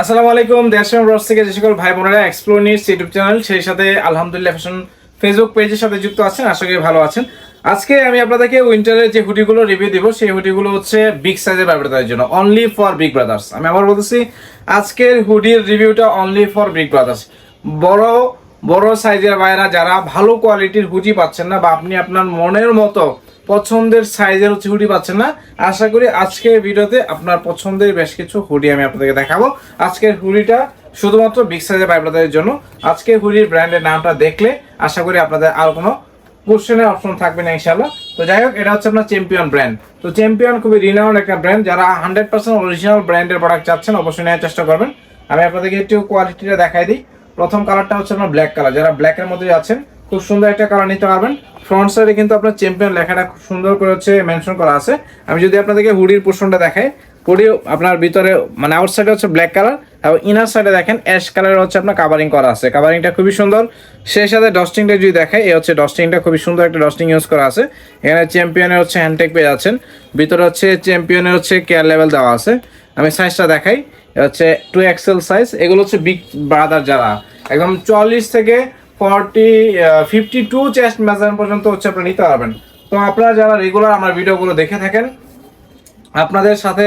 আসসালামু আলাইকুম দেশের রস থেকে যে সকল ভাই বোনেরা এক্সপ্লোর নিউজ ইউটিউব চ্যানেল, সেই সাথে আলহামদুলিল্লাহ ফ্যাশন ফেসবুক পেজের সাথে যুক্ত আছেন, আশা করি ভালো আছেন। আজকে আমি আপনাদেরকে উইন্টারের যে হুডিগুলো রিভিউ দিব, সেই হুডিগুলো হচ্ছে বিগ সাইজের ব্যাপারটার জন্য অনলি ফর বিগ ব্রাদার্স আমি আবার বলতেছি, আজকের হুডির রিভিউটা অনলি ফর বিগ ব্রাদার্স বড় বড় সাইজের বাইরা যারা ভালো কোয়ালিটির হুডি পাচ্ছেন না বা আপনি আপনার মনের মতো পছন্দের সাইজের হচ্ছে হুডি পাচ্ছেন না, আশা করি আজকের ভিডিওতে আপনার পছন্দের বেশ কিছু হুডি আমি আপনাদেরকে দেখাবো। আজকের হুডিটা শুধুমাত্র বিগ সাইজের বাইব্রাদের জন্য। আজকের হুডির ব্র্যান্ডের নামটা দেখলে আশা করি আপনাদের আর কোনো কোশ্চেনের অপশন থাকবে না ইনশাল্লাহ তো যাই হোক, এটা হচ্ছে আপনার চ্যাম্পিয়ন ব্র্যান্ড তো চ্যাম্পিয়ন খুবই রিনাউন্ড একটা ব্র্যান্ড যারা হান্ড্রেড পার্সেন্ট অরিজিনাল ব্র্যান্ডের প্রোডাক্ট চাচ্ছেন, অবশ্যই নেওয়ার চেষ্টা করবেন। আমি আপনাদেরকে একটু কোয়ালিটিটা দেখাই দিই। প্রথম কালারটা হচ্ছে আপনার ব্ল্যাক কালার যারা ব্ল্যাকের মধ্যে যাচ্ছেন খুব সুন্দর একটা কালার নিতে পারবেন। ফ্রন্ট সাইডে কিন্তু আপনার চ্যাম্পিয়ন লেখাটা খুব সুন্দর করে হচ্ছে মেনশন করা আছে। আমি যদি আপনাদেরকে হুডির পোর্শনটা দেখাই হুডি আপনার ভিতরে মানে আউট সাইডে হচ্ছে ব্ল্যাক কালার এবং ইনার সাইডে দেখেন অ্যাশ কালার হচ্ছে আপনার কাভারিং করা আছে। কাভারিংটা খুবই সুন্দর। সেই সাথে ডস্টিংটা যদি দেখাই, এই হচ্ছে ডস্টিংটা খুবই সুন্দর একটা ডস্টিং ইউজ করা আছে। এখানে চ্যাম্পিয়নের হচ্ছে হ্যান্ডটেক পেয়ে যাচ্ছেন। ভিতরে হচ্ছে চ্যাম্পিয়নের হচ্ছে কেয়ার লেভেল দেওয়া আছে। আমি সাইজটা দেখাই। হচ্ছে টু এক্সেল সাইজ এগুলো হচ্ছে বিগ ব্রাদার যারা। একদম চল্লিশ থেকে forty fifty two chest measure পর্যন্ত হচ্ছে আপনি নিতে পারবেন। তো আপনারা যারা রেগুলার আমার ভিডিওগুলো দেখে থাকেন, আপনাদের সাথে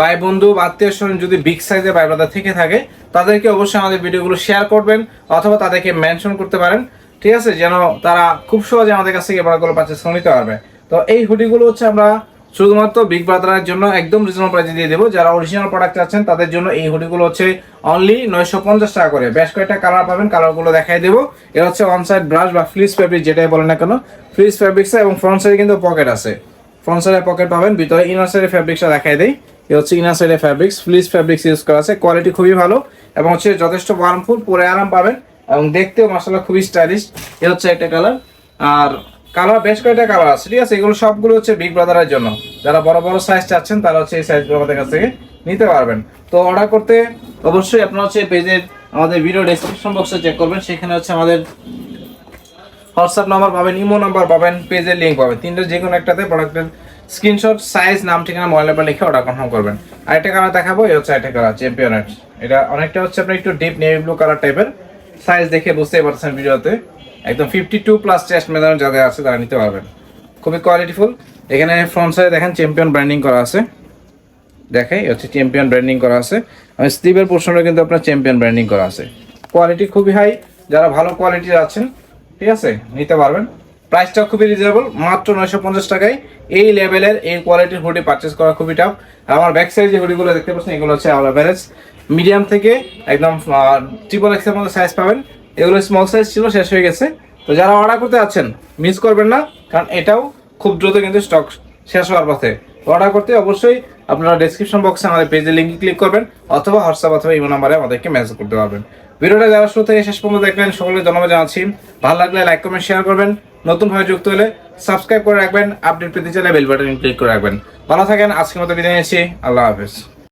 ভাই বন্ধু আত্মীয় স্বজন যদি বিগ সাইজের ভাই ব্রাদার থেকে থাকে, তাদেরকে অবশ্যই আমাদের ভিডিওগুলো শেয়ার করবেন অথবা তাদেরকে মেনশন করতে পারেন। ঠিক আছে? যেন তারা খুব সহজে আমাদের কাছ থেকে প্রোডাক্টগুলো পারচেস করে নিতে পারবে। তো এই হুডিগুলো হচ্ছে আমরা শুধুমাত্র বিগ ব্রাদারের জন্য একদম রিজনেবল প্রাইসে দিয়ে দেবো। যারা অরিজিনাল প্রোডাক্ট চাচ্ছেন, তাদের জন্য এই হুডিগুলো হচ্ছে অনলি নয়শো পঞ্চাশ টাকা করে। বেশ কয়েকটা কালার পাবেন কালারগুলো দেখাই দেবো। এটা হচ্ছে অন সাইড ব্রাশ বা ফ্লিস ফ্যাব্রিক যেটাই বলেন না কেন। ফ্লিস ফ্যাব্রিক্স এবং ফ্রন্ট সাইডে কিন্তু পকেট আছে। ফ্রন্ট সাইডে পকেট পাবেন, ভিতরে ইনার সাইডে ফ্যাব্রিক্সটা দেখাই দেয় এ হচ্ছে ইনার সাইডে ফ্যাব্রিক্স ফ্লিস ফ্যাব্রিক্স ইউজ করা আছে। কোয়ালিটি খুবই ভালো এবং হচ্ছে যথেষ্ট ওয়ার্মফুল পরে আরাম পাবেন এবং দেখতেও মশলা খুবই স্টাইলিশ এ হচ্ছে একটা কালার আর কালার, বেশ কয়েকটা কালার আছে, ঠিক আছে? এগুলো সবগুলো হচ্ছে বিগ ব্রাদারের জন্য। যারা বড় বড় সাইজ চাচ্ছেন, তারা হচ্ছে এই সাইজগুলো আমাদের কাছ থেকে নিতে পারবেন। তো অর্ডার করতে অবশ্যই আপনারা হচ্ছে পেজের আমাদের ভিডিও ডেসক্রিপশন বক্সে চেক করবেন। সেখানে হচ্ছে আমাদের হোয়াটসঅ্যাপ নাম্বার পাবেন ইমো নাম্বার পাবেন পেজের লিঙ্ক পাবেন। তিনটে যে কোনো একটাতে প্রোডাক্টের স্ক্রিনশট সাইজ নাম, ঠিকানা মোবাইল নাম্বার লিখে অর্ডার কনফার্ম করবেন। আরেকটা কালার দেখাবো, এই হচ্ছে আরেকটা কালার চ্যাম্পিয়নের এটা অনেকটা হচ্ছে আপনার একটু ডিপ নেভি ব্লু কালার টাইপের সাইজ দেখে বুঝতেই পারছেন ভিডিওতে একদম fifty two plus chest measure যাদের আছে, তারা নিতে পারবেন। খুবই কোয়ালিটিফুল এখানে ফ্রন্ট সাইডে দেখেন চ্যাম্পিয়ন ব্র্যান্ডিং করা আছে। দেখাই হচ্ছে চ্যাম্পিয়ন ব্র্যান্ডিং করা আছে। আর স্লিভের পোর্শনে কিন্তু আপনার চ্যাম্পিয়ন ব্র্যান্ডিং করা আছে। কোয়ালিটি খুবই হাই যারা ভালো কোয়ালিটির আছেন, ঠিক আছে, নিতে পারবেন। প্রাইসটা খুবই রিজনেবল মাত্র নয়শো পঞ্চাশ টাকায়। এই লেভেলের এই কোয়ালিটির হুডি পারচেস করা খুবই টাফ আর আমার ব্যাক সাইড যে হুডিগুলো দেখতে পাচ্ছেন, এগুলো হচ্ছে আমার অ্যাভারেজ মিডিয়াম থেকে একদম ট্রিপল এক্সের মধ্যে সাইজ পাবেন। এগুলো স্মল সাইজ ছিল, শেষ হয়ে গেছে। তো যারা অর্ডার করতে আছেন মিস করবেন না, কারণ এটাও খুব দ্রুত কিন্তু স্টক শেষ হওয়ার পথে। অর্ডার করতে অবশ্যই আপনারা ডেসক্রিপশন বক্সে আমাদের পেজে লিঙ্কে ক্লিক করবেন, অথবা হোয়াটসঅ্যাপ অথবা ইমো নাম্বারে আমাদেরকে মেসেজ করতে পারবেন। ভিডিওটা যারা শুরু থেকে শেষ পর্যন্ত দেখলেন, সকলকে ধন্যবাদ জানাচ্ছি। ভালো লাগলে লাইক কমেন্ট শেয়ার করবেন। নতুনভাবে যুক্ত হলে সাবস্ক্রাইব করে রাখবেন আপডেট পেতে চাইলে বেল বাটন ক্লিক করে রাখবেন। ভালো থাকেন, আজকের মতো বিদায় নিচ্ছি। আল্লাহ হাফেজ।